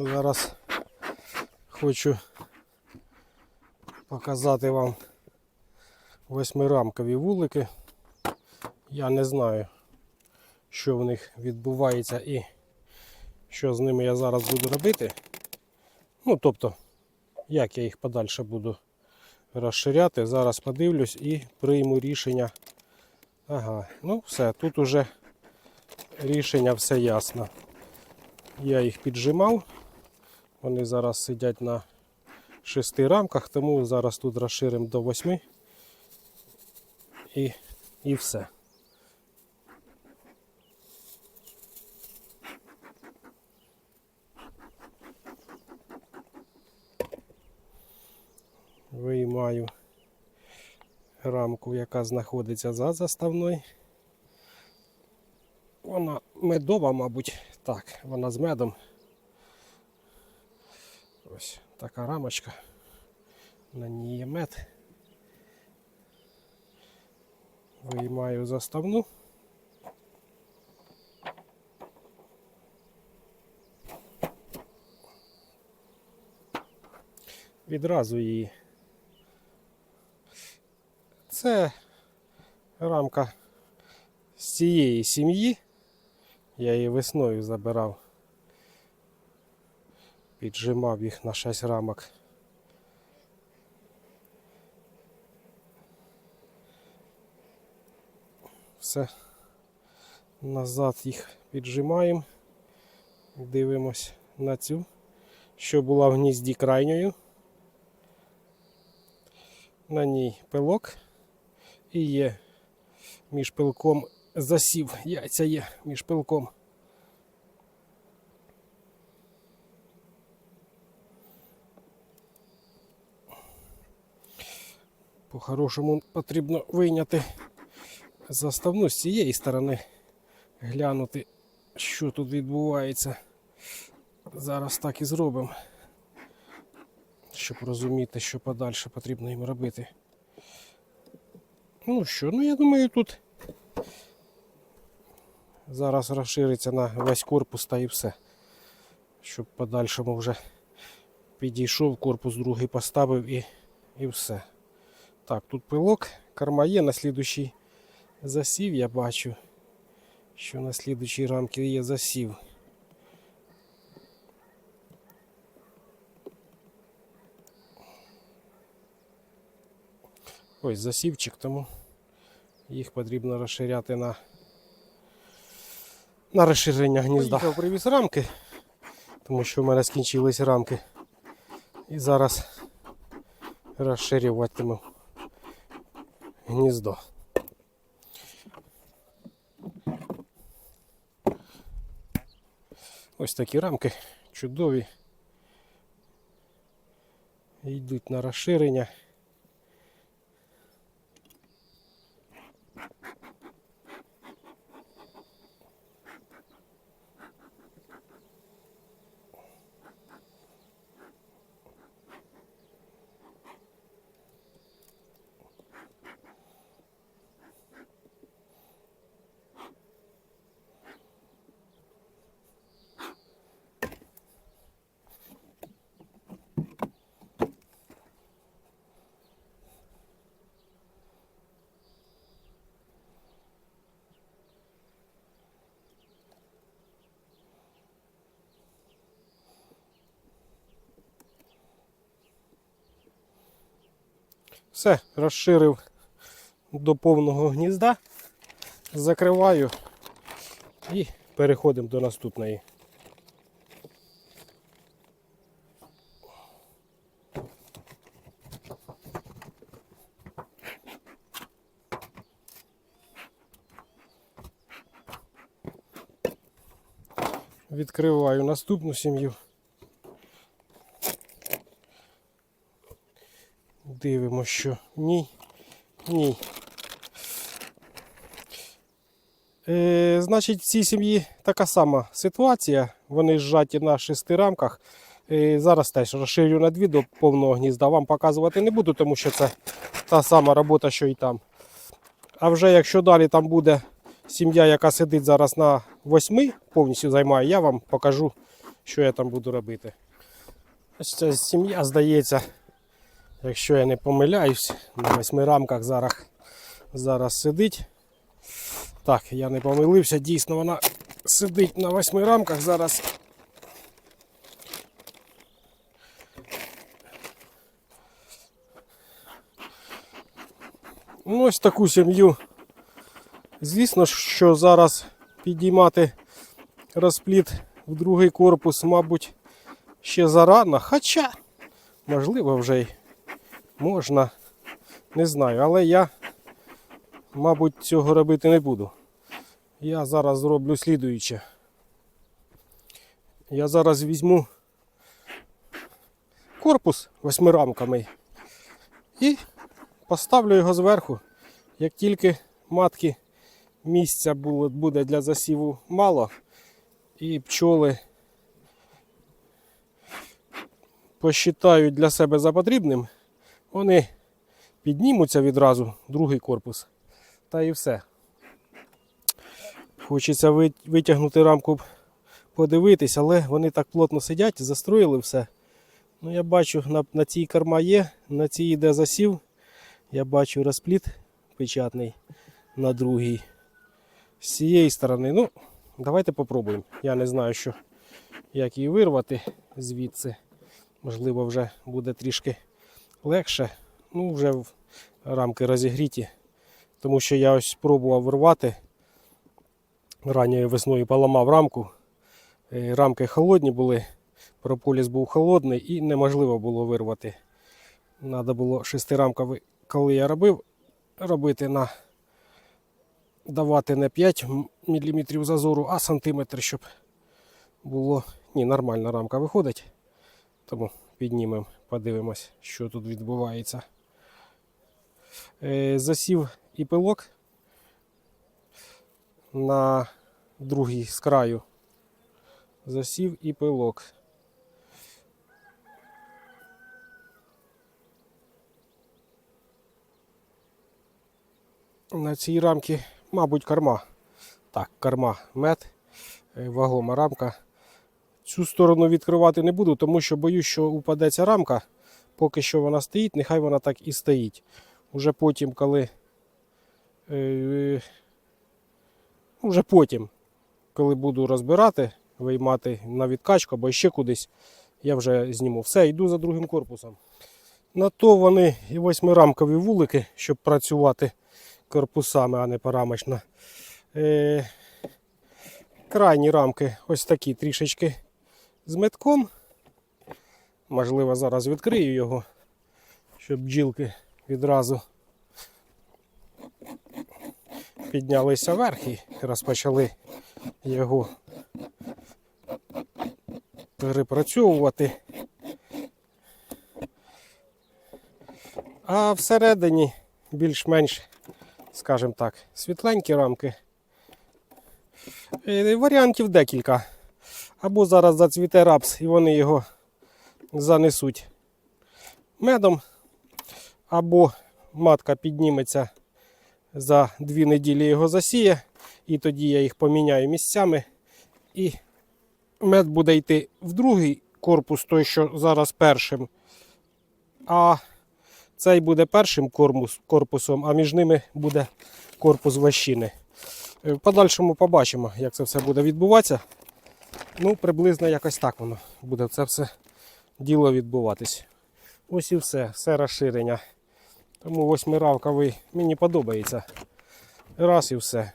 Зараз хочу показати вам восьмирамкові вулики. Я не знаю, що в них відбувається і що з ними я зараз буду робити. Ну, тобто, як я їх подальше буду розширяти. Зараз подивлюсь і прийму рішення. Ага, ну все, тут уже рішення все ясно. Я їх піджимав. Вони зараз сидять на шести рамках, тому зараз тут розширимо до восьми. І, і все. Виймаю рамку, яка знаходиться за заставною. Вона медова, мабуть. Так, вона з медом. Ось така рамочка. На ній є мед. Виймаю заставну. Відразу її. Це рамка з цієї сім'ї. Я її весною забирав. Піджимав їх на 6 рамок. Все. Назад їх піджимаємо. Дивимось на цю, що була в гнізді крайньою. На ній пилок і є між пилком засів. Яйця є між пилком. По-хорошому потрібно вийняти заставну з цієї сторони, глянути, що тут відбувається. Зараз так і зробимо, щоб розуміти, що подальше потрібно їм робити. Ну що, ну я думаю, тут зараз розшириться на весь корпус та і все. Щоб подальшому вже підійшов, корпус другий поставив і, і все. Так, тут пилок, корма є на слідущий засів, я бачу, що на слідущій рамці є засів. Ось засівчик, тому їх потрібно розширяти на, на розширення гнізда. Поїхав, привіз рамки, тому що в мене скінчились рамки. І зараз розширюватиму гніздо. Ось такі рамки чудові. Йдуть на розширення. Все, розширив до повного гнізда, закриваю і переходимо до наступної. Відкриваю наступну сім'ю. Дивимося, що ні. Ні. Е, значить, в цій сім'ї така сама ситуація. Вони зжаті на шести рамках. Е, зараз теж розширю на дві до повного гнізда. Вам показувати не буду, тому що це та сама робота, що і там. А вже якщо далі там буде сім'я, яка сидить зараз на восьми, повністю займає, я вам покажу, що я там буду робити. Ось ця сім'я, здається, якщо я не помиляюсь, на восьми рамках зараз, зараз сидить. Так, я не помилився, дійсно вона сидить на восьми рамках зараз. Ну, ось таку сім'ю. Звісно, що зараз підіймати розпліт в другий корпус, мабуть, ще зарано. Хоча, можливо, вже й можна. Не знаю, але я, мабуть, цього робити не буду. Я зараз зроблю слідуюче. Я зараз візьму корпус восьмирамками і поставлю його зверху. Як тільки матки місця буде для засіву мало, і пчоли посчитають для себе за потрібним, вони піднімуться відразу другий корпус. Та і все. Хочеться витягнути рамку, подивитись, але вони так плотно сидять, застроїли все. Ну, я бачу, на, на цій корма є, на цій йде засів. Я бачу розпліт печатний на другій. З цієї сторони. Ну, давайте попробуємо. Я не знаю, що, як її вирвати звідси. Можливо, вже буде трішки легше. Ну, вже рамки розігріті. Тому що я ось пробував вирвати. Ранньою весною поламав рамку. Е, Рамки холодні були, прополіс був холодний і неможливо було вирвати. Треба було шестирамковий, коли я робив, робити на давати не 5 мм зазору, а сантиметр, щоб було. Ні, нормальна рамка виходить. Тому піднімемо, подивимось, що тут відбувається. Е, засів і пилок на другий з краю. Засів і пилок. На цій рамці, мабуть, корма. Так, корма мед, е, вагома рамка. Цю сторону відкривати не буду, тому що боюсь, що упадеться рамка. Поки що вона стоїть, нехай вона так і стоїть. Уже потім, коли. Е, потім, коли буду розбирати, виймати на відкачку або ще кудись, я вже зніму. Все, йду за другим корпусом. На то вони і восьмирамкові вулики, щоб працювати корпусами, а не порамочно. Е, крайні рамки ось такі трішечки з метком. Можливо, зараз відкрию його, щоб бджілки відразу піднялися вверх і розпочали його перепрацьовувати. А всередині більш-менш, скажімо так, світленькі рамки. Варіантів декілька. Або зараз зацвіте рапс і вони його занесуть медом, або матка підніметься за дві неділі його засіє, і тоді я їх поміняю місцями. І мед буде йти в другий корпус, той, що зараз першим. А цей буде першим корпусом, а між ними буде корпус ващини. Е, В подальшому побачимо, як це все буде відбуватися. Ну, приблизно якось так воно буде це все діло відбуватись. Ось і все, все розширення. Тому восьмиравковий мені подобається. Раз і все.